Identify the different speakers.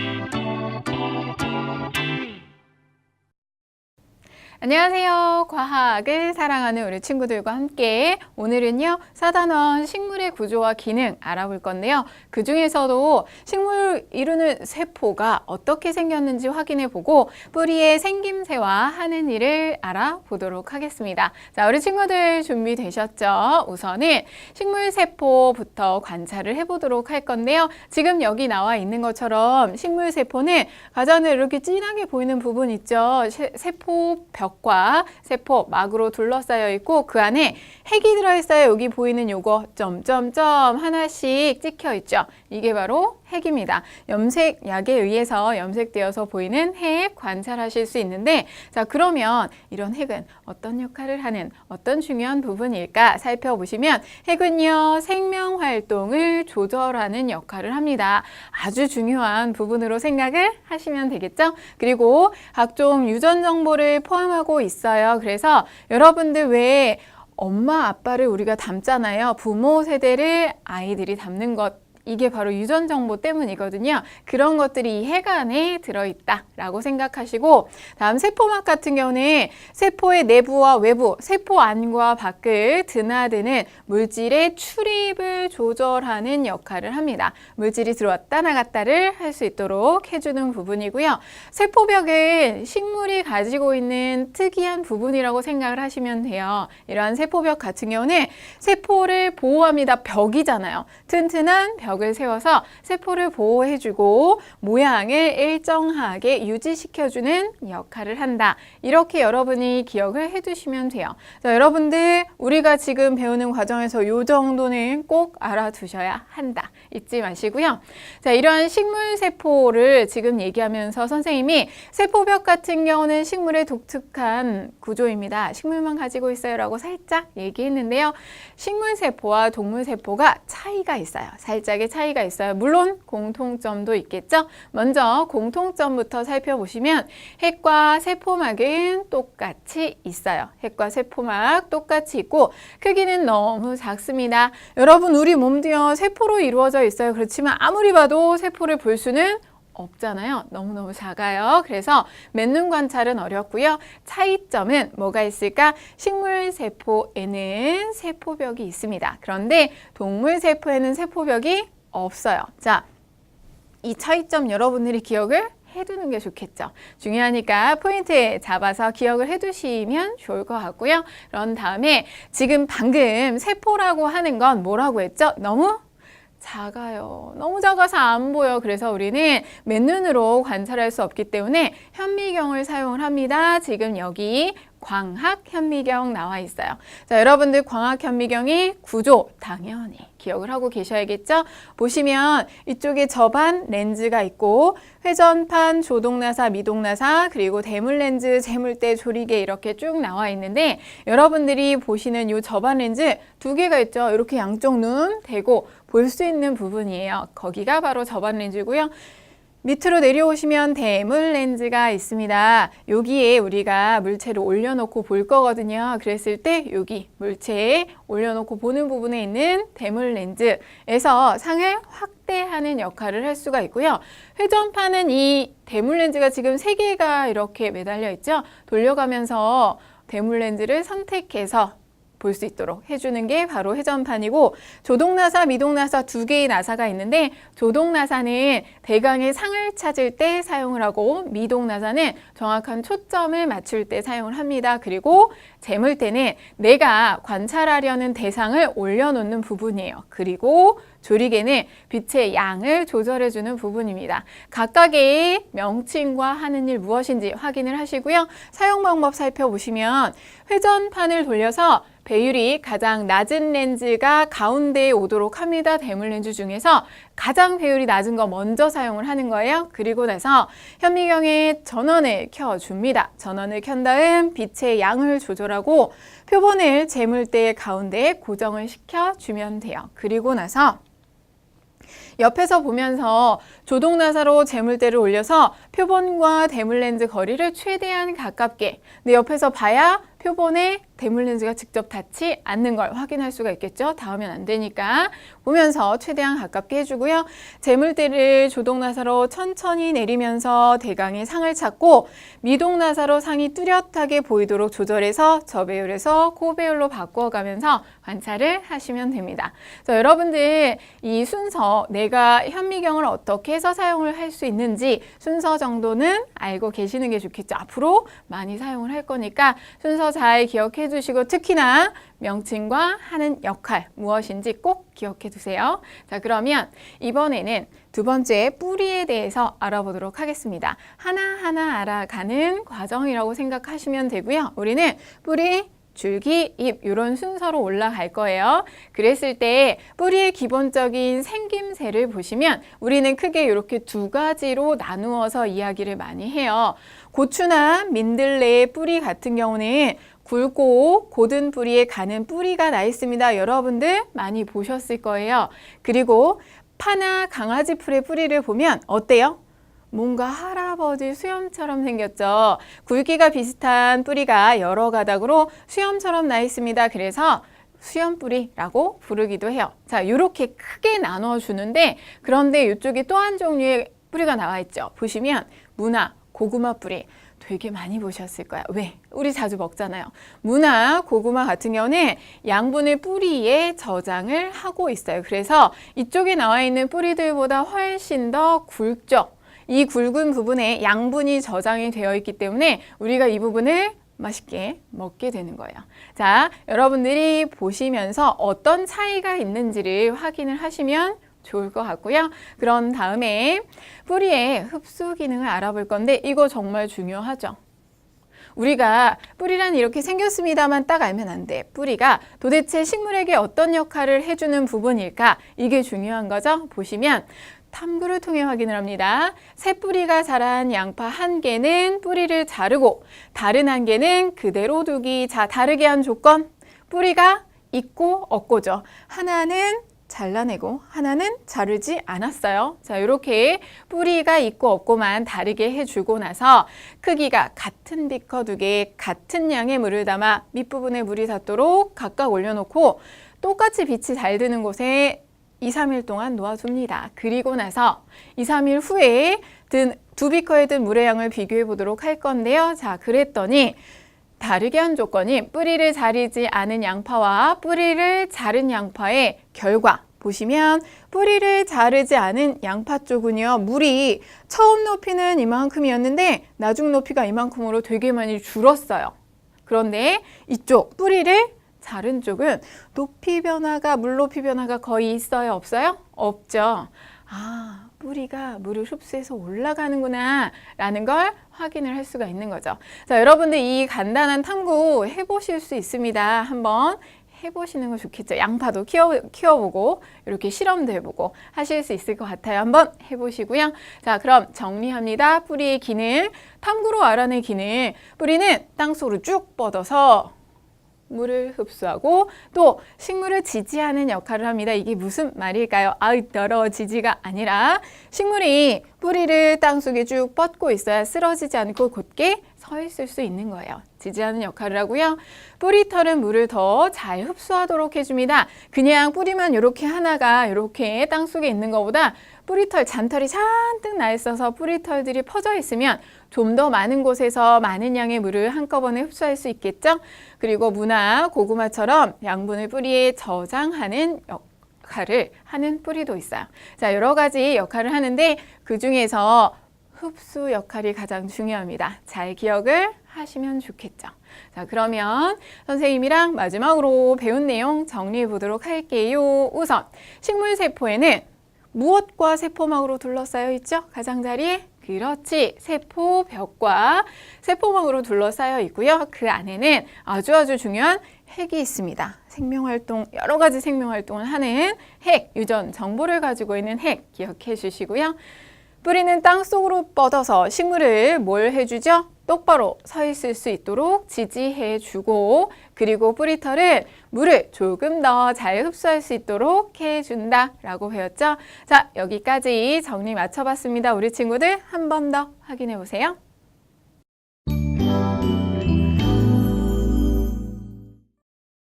Speaker 1: thank you 안녕하세요. 과학을 사랑하는 우리 친구들과 함께 오늘은요, 사단원 식물의 구조와 기능 알아볼 건데요. 그 중에서도 식물 이루는 세포가 어떻게 생겼는지 확인해 보고 뿌리의 생김새와 하는 일을 알아보도록 하겠습니다. 자, 우리 친구들 준비되셨죠? 우선은 식물 세포부터 관찰을 해 보도록 할 건데요. 지금 여기 나와 있는 것처럼 식물 세포는 가장을 이렇게 진하게 보이는 부분 있죠? 세- 세포 벽과 세포 막으로 둘러싸여 있고 그 안에 핵이 들어있어요. 여기 보이는 요거 점점점 하나씩 찍혀 있죠. 이게 바로 핵입니다. 염색 약에 의해서 염색되어서 보이는 핵 관찰하실 수 있는데 자 그러면 이런 핵은 어떤 역할을 하는 어떤 중요한 부분일까 살펴보시면 핵은요 생명 활동을 조절하는 역할을 합니다. 아주 중요한 부분으로 생각을 하시면 되겠죠? 그리고 각종 유전 정보를 포함하고 있어요. 그래서 여러분들 왜 엄마 아빠를 우리가 닮잖아요. 부모 세대를 아이들이 닮는 것 이게 바로 유전 정보 때문이거든요. 그런 것들이 이핵 안에 들어있다라고 생각하시고 다음 세포막 같은 경우는 세포의 내부와 외부, 세포 안과 밖을 드나드는 물질의 출입을 조절하는 역할을 합니다. 물질이 들어왔다 나갔다를 할 수 있도록 해주는 부분이고요. 세포벽은 식물이 가지고 있는 특이한 부분이라고 생각을 하시면 돼요. 이러한 세포벽 같은 경우는 세포를 보호합니다. 벽이잖아요. 튼튼한 벽을 세워서 세포를 보호해주고 모양을 일정하게 유지시켜주는 역할을 한다. 이렇게 여러분이 기억을 해두시면 돼요. 자, 여러분들 우리가 지금 배우는 과정에서 이 정도는 꼭 알아두셔야 한다. 잊지 마시고요. 자, 이러한 식물 세포를 지금 얘기하면서 선생님이 세포벽 같은 경우는 식물의 독특한 구조입니다. 식물만 가지고 있어요 라고 살짝 얘기했는데요. 식물 세포와 동물 세포가 차이가 있어요. 살짝 의 차이가 있어요. 물론 공통점도 있겠죠. 먼저 공통점부터 살펴보시면 핵과 세포막은 똑같이 있어요. 핵과 세포막 똑같이 있고 크기는 너무 작습니다. 여러분 우리 몸도요 세포로 이루어져 있어요. 그렇지만 아무리 봐도 세포를 볼 수는 없잖아요. 너무너무 작아요. 그래서 맨눈 관찰은 어렵고요. 차이점은 뭐가 있을까? 식물 세포에는 세포벽이 있습니다. 그런데 동물 세포에는 세포벽이 없어요. 자, 이 차이점 여러분들이 기억을 해두는 게 좋겠죠. 중요하니까 포인트 잡아서 기억을 해두시면 좋을 것 같고요. 그런 다음에 지금 방금 세포라고 하는 건 뭐라고 했죠? 너무 작아요. 너무 작아서 안 보여. 그래서 우리는 맨눈으로 관찰할 수 없기 때문에 현미경을 사용을 합니다. 지금 여기 광학 현미경 나와 있어요. 자, 여러분들 광학 현미경의 구조 당연히 기억을 하고 계셔야겠죠? 보시면 이쪽에 저반 렌즈가 있고 회전판, 조동나사, 미동나사, 그리고 대물 렌즈, 재물대, 조리개 이렇게 쭉 나와 있는데 여러분들이 보시는 이 저반 렌즈 두 개가 있죠. 이렇게 양쪽 눈 대고 볼 수 있는 부분이에요. 거기가 바로 저반 렌즈고요. 밑으로 내려오시면 대물 렌즈가 있습니다. 여기에 우리가 물체를 올려놓고 볼 거거든요. 그랬을 때 여기 물체에 올려놓고 보는 부분에 있는 대물 렌즈에서 상을 확대하는 역할을 할 수가 있고요. 회전판은 이 대물 렌즈가 지금 세 개가 이렇게 매달려 있죠. 돌려가면서 대물 렌즈를 선택해서 볼 수 있도록 해주는 게 바로 회전판이고 조동나사, 미동나사 두 개의 나사가 있는데 조동나사는 대강의 상을 찾을 때 사용을 하고 미동나사는 정확한 초점을 맞출 때 사용을 합니다. 그리고 재물대는 내가 관찰하려는 대상을 올려놓는 부분이에요. 그리고 조리개는 빛의 양을 조절해주는 부분입니다. 각각의 명칭과 하는 일 무엇인지 확인을 하시고요. 사용 방법 살펴보시면 회전판을 돌려서 배율이 가장 낮은 렌즈가 가운데에 오도록 합니다. 대물 렌즈 중에서 가장 배율이 낮은 거 먼저 사용을 하는 거예요. 그리고 나서 현미경에 전원을 켜줍니다. 전원을 켠 다음 빛의 양을 조절하고 표본을 재물대 가운데에 고정을 시켜주면 돼요. 그리고 나서 옆에서 보면서 조동나사로 재물대를 올려서 표본과 대물렌즈 거리를 최대한 가깝게 근데 옆에서 봐야 표본에 대물 렌즈가 직접 닿지 않는 걸 확인할 수가 있겠죠. 닿으면 안 되니까 보면서 최대한 가깝게 해주고요. 재물대를 조동나사로 천천히 내리면서 대강의 상을 찾고 미동나사로 상이 뚜렷하게 보이도록 조절해서 저배율에서 고배율로 바꾸어가면서 관찰을 하시면 됩니다. 자, 여러분들 이 순서 내가 현미경을 어떻게 해서 사용을 할 수 있는지 순서 정도는 알고 계시는 게 좋겠죠. 앞으로 많이 사용을 할 거니까 순서 잘 기억해 주시고 특히나 명칭과 하는 역할 무엇인지 꼭 기억해 두세요. 자, 그러면 이번에는 두 번째 뿌리에 대해서 알아보도록 하겠습니다. 하나하나 알아가는 과정이라고 생각하시면 되고요. 우리는 뿌리 줄기, 잎 이런 순서로 올라갈 거예요. 그랬을 때 뿌리의 기본적인 생김새를 보시면 우리는 크게 이렇게 두 가지로 나누어서 이야기를 많이 해요. 고추나 민들레의 뿌리 같은 경우는 굵고 고든 뿌리에 가는 뿌리가 나 있습니다. 여러분들 많이 보셨을 거예요. 그리고 파나 강아지 풀의 뿌리를 보면 어때요? 뭔가 할아버지 수염처럼 생겼죠. 굵기가 비슷한 뿌리가 여러 가닥으로 수염처럼 나 있습니다. 그래서 수염뿌리라고 부르기도 해요. 자, 이렇게 크게 나눠 주는데 그런데 이쪽에 또 한 종류의 뿌리가 나와 있죠. 보시면 무나, 고구마 뿌리. 되게 많이 보셨을 거야. 왜? 우리 자주 먹잖아요. 무나, 고구마 같은 경우는 양분을 뿌리에 저장을 하고 있어요. 그래서 이쪽에 나와 있는 뿌리들보다 훨씬 더 굵죠. 이 굵은 부분에 양분이 저장이 되어 있기 때문에 우리가 이 부분을 맛있게 먹게 되는 거예요. 자, 여러분들이 보시면서 어떤 차이가 있는지를 확인을 하시면 좋을 것 같고요. 그런 다음에 뿌리의 흡수 기능을 알아볼 건데 이거 정말 중요하죠. 우리가 뿌리란 이렇게 생겼습니다만 딱 알면 안 돼. 뿌리가 도대체 식물에게 어떤 역할을 해주는 부분일까? 이게 중요한 거죠. 보시면 탐구를 통해 확인을 합니다. 새 뿌리가 자란 양파 한 개는 뿌리를 자르고 다른 한 개는 그대로 두기. 자, 다르게 한 조건. 뿌리가 있고 없고죠. 하나는 잘라내고 하나는 자르지 않았어요. 자, 이렇게 뿌리가 있고 없고만 다르게 해주고 나서 크기가 같은 비커 두 개, 같은 양의 물을 담아 밑부분에 물이 닿도록 각각 올려놓고 똑같이 빛이 잘 드는 곳에 2, 3일 동안 놓아줍니다. 그리고 나서 2, 3일 후에 든 두 비커에 든 물의 양을 비교해 보도록 할 건데요. 자, 그랬더니 다르게 한 조건이 뿌리를 자르지 않은 양파와 뿌리를 자른 양파의 결과 보시면 뿌리를 자르지 않은 양파 쪽은요 물이 처음 높이는 이만큼이었는데 나중 높이가 이만큼으로 되게 많이 줄었어요. 그런데 이쪽 뿌리를 자른 쪽은 높이 변화가 물 높이 변화가 거의 있어요 없어요? 없죠. 아 뿌리가 물을 흡수해서 올라가는구나 라는 걸 확인을 할 수가 있는 거죠. 자, 여러분들 이 간단한 탐구 해보실 수 있습니다. 한번 해보시는 거 좋겠죠. 양파도 키워, 키워보고 이렇게 실험도 해보고 하실 수 있을 것 같아요. 한번 해보시고요. 자, 그럼 정리합니다. 뿌리의 기능, 탐구로 알아낸 기능. 뿌리는 땅속으로 쭉 뻗어서 물을 흡수하고 또 식물을 지지하는 역할을 합니다. 이게 무슨 말일까요? 아이 떨어지지가 아니라 식물이 뿌리를 땅속에 쭉 뻗고 있어야 쓰러지지 않고 곧게 서 있을 수 있는 거예요. 지지하는 역할을 하고요. 뿌리털은 물을 더 잘 흡수하도록 해줍니다. 그냥 뿌리만 이렇게 하나가 이렇게 땅속에 있는 것보다 뿌리털 잔털이 잔뜩 나 있어서 뿌리털들이 퍼져 있으면 좀 더 많은 곳에서 많은 양의 물을 한꺼번에 흡수할 수 있겠죠. 그리고 무나 고구마처럼 양분을 뿌리에 저장하는 역할을 하는 뿌리도 있어요. 자, 여러 가지 역할을 하는데 그 중에서 흡수 역할이 가장 중요합니다. 잘 기억을 하시면 좋겠죠. 자, 그러면 선생님이랑 마지막으로 배운 내용 정리해 보도록 할게요. 우선 식물 세포에는 무엇과 세포막으로 둘러싸여 있죠? 가장자리에 그렇지. 세포벽과 세포막으로 둘러싸여 있고요. 그 안에는 아주 아주 중요한 핵이 있습니다. 생명활동, 여러 가지 생명활동을 하는 핵, 유전 정보를 가지고 있는 핵 기억해 주시고요. 뿌리는 땅 속으로 뻗어서 식물을 뭘 해주죠? 똑바로 서 있을 수 있도록 지지해 주고 그리고 뿌리털은 물을 조금 더 잘 흡수할 수 있도록 해준다 라고 배웠죠? 자 여기까지 정리 맞춰봤습니다. 우리 친구들 한 번 더 확인해 보세요.